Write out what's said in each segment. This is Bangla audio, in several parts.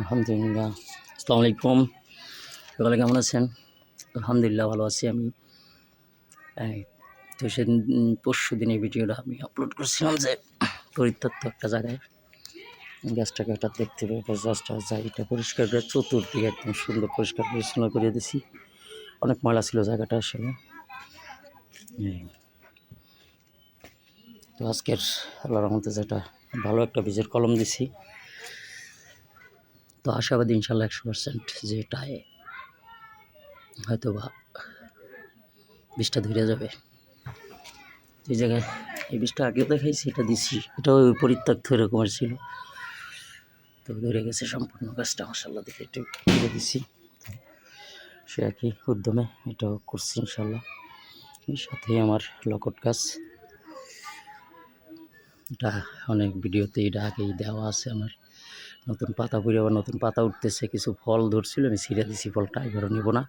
আলহামদুলিল্লাহ। আসসালামু আলাইকুম সকালে কেমন আছেন? আলহামদুলিল্লাহ ভালো আছি আমি। তো সেদিন পরশু দিন এই ভিডিওটা আমি আপলোড করছিলাম যে পরিত্যক্ত একটা জায়গায়। গ্যাসটাকে হঠাৎ দেখতে পেয়ে গ্যাসটা যাই এটা পরিষ্কার করে চতুর্দিকে একদম সুন্দর পরিষ্কার পরিচ্ছন্ন করে দিছি অনেক ময়লা ছিল জায়গাটা আসলে। তো আজকের আল্লাহর রহমতে যেটা ভালো একটা বীজের কলম দিছি। তো আশাবাদী ইনশাল্লাহ একশো পার্সেন্ট যে এটায় হয়তো বা বীজটা ধরে যাবে। এই জায়গায় এই বীজটা আগেও দেখাইছি, এটা দিছি। এটাও পরিত্যক্ত এরকমের ছিল। তো ধরে গেছে সম্পূর্ণ গাছটা মাসাল্লাহ দেখে একটু ধরে দিছি। সে একই উদ্যমে এটাও করছি ইনশাল্লাহ এর সাথেই আমার লকট গাছ এটা অনেক ভিডিওতে এটা আগেই দেওয়া আছে আমার। নতুন পাতা পড়ে আবার নতুন পাতা উঠতেছে, কিছু ফল ধরছিল, আমি ছিঁড়ে দিছি ফলটা এবারও নেব না।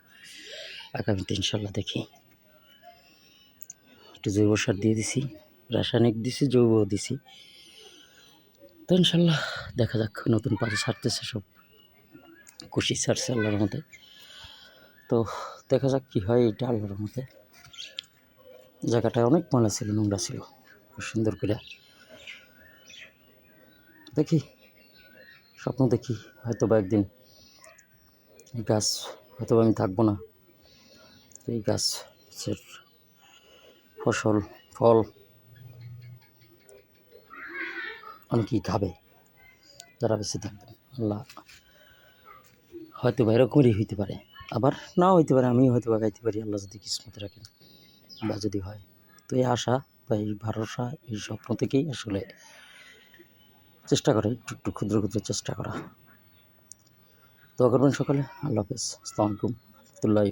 আগামীতে ইনশাল্লাহ দেখি। একটু জৈব সার দিয়ে দিছি, রাসায়নিক দিছি জৈব দিছি। তো ইনশাল্লাহ দেখা যাক নতুন পাতা ছাড়তেছে সব। খুশি ছাড়ছে আল্লাহর মতে তো দেখা যাক কী হয় এটা আল্লাহর মতে জায়গাটা অনেক ময়লা ছিল, নোংরা ছিল, খুব সুন্দর করে। দেখি। স্বপ্ন দেখি হয়তো বা একদিন এই গাছ হয়তো আমি থাকব না। এই গাছের ফসল, ফল অনেকেই খাবে? যারা বেঁচে থাকবেন, আল্লাহ হয়তো বা এরকমই হইতে পারে। আবার নাও হইতে পারে আমি হয়তো বা গাইতে পারি, আল্লাহ যদি কিসমতে রাখেন বা যদি হয়। তো এই আশা বা এই ভরসা, এই স্বপ্ন থেকেই আসলে চেষ্টা করে, একটু একটু ক্ষুদ্র ক্ষুদ্র চেষ্টা করা। তো করবেন সকালে, আল্লাহ হাফেজ। আসসালামুকুম রহমতুল্লাহ